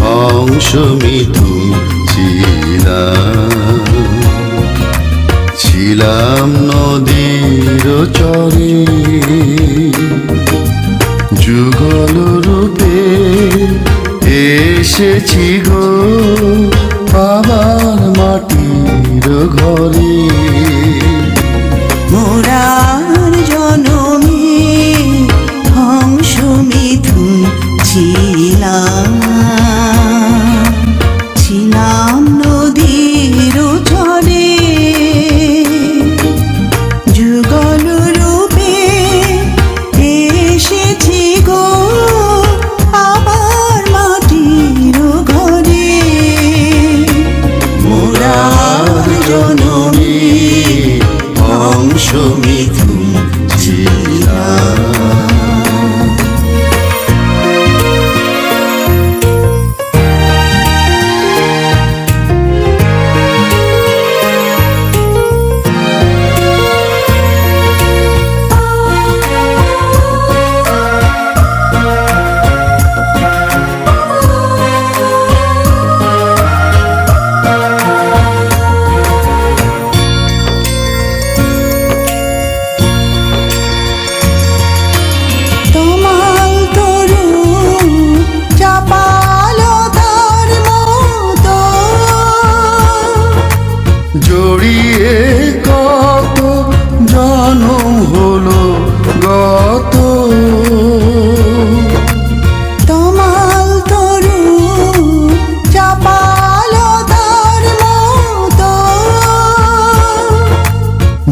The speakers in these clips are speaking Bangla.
অংশ মিঠু ছিলাম। ছিলাম নদীর চরে। যুগল রূপে এসেছি গো। ছিলাম ছিলাম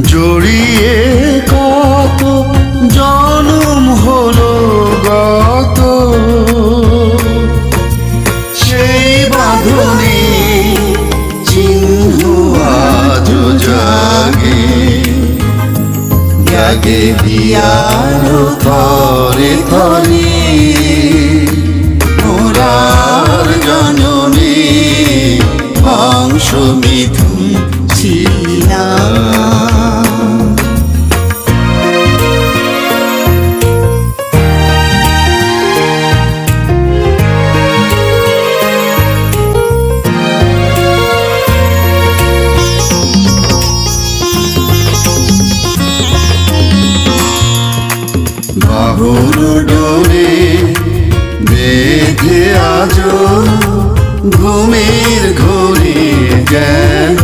জড়িয়ে কত জনম হলো গত। সেই বাঁধনে চিহ্ন আজ জাগে। জাগে দিয়ার থরে থরে মোরার জনমে অংশ মিথুন ছিলাম। বাহুর ডোরে বেঁধে আজ ঘুমের ঘরে যেন।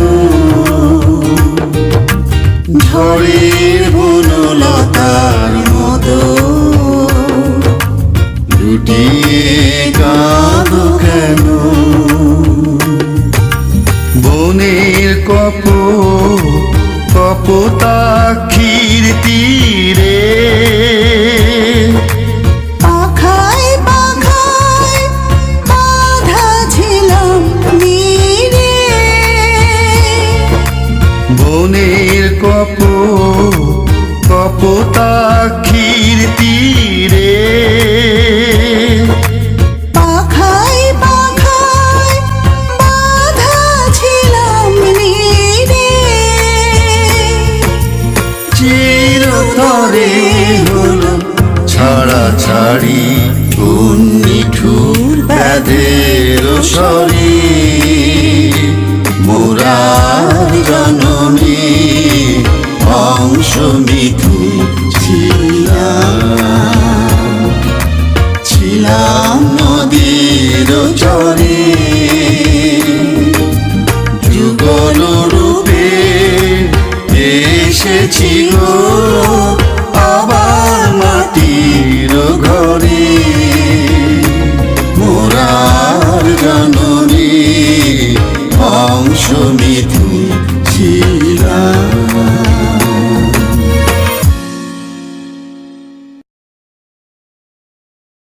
ঝড়ের বনলতার মতো লুটিয়ে কাঁদ কেন? বনের কপ কপোতাক্ষীর তীরে ছাড়া ছাড়ি উন্নিঠুর ব্যাধের সরি মোরার জনমে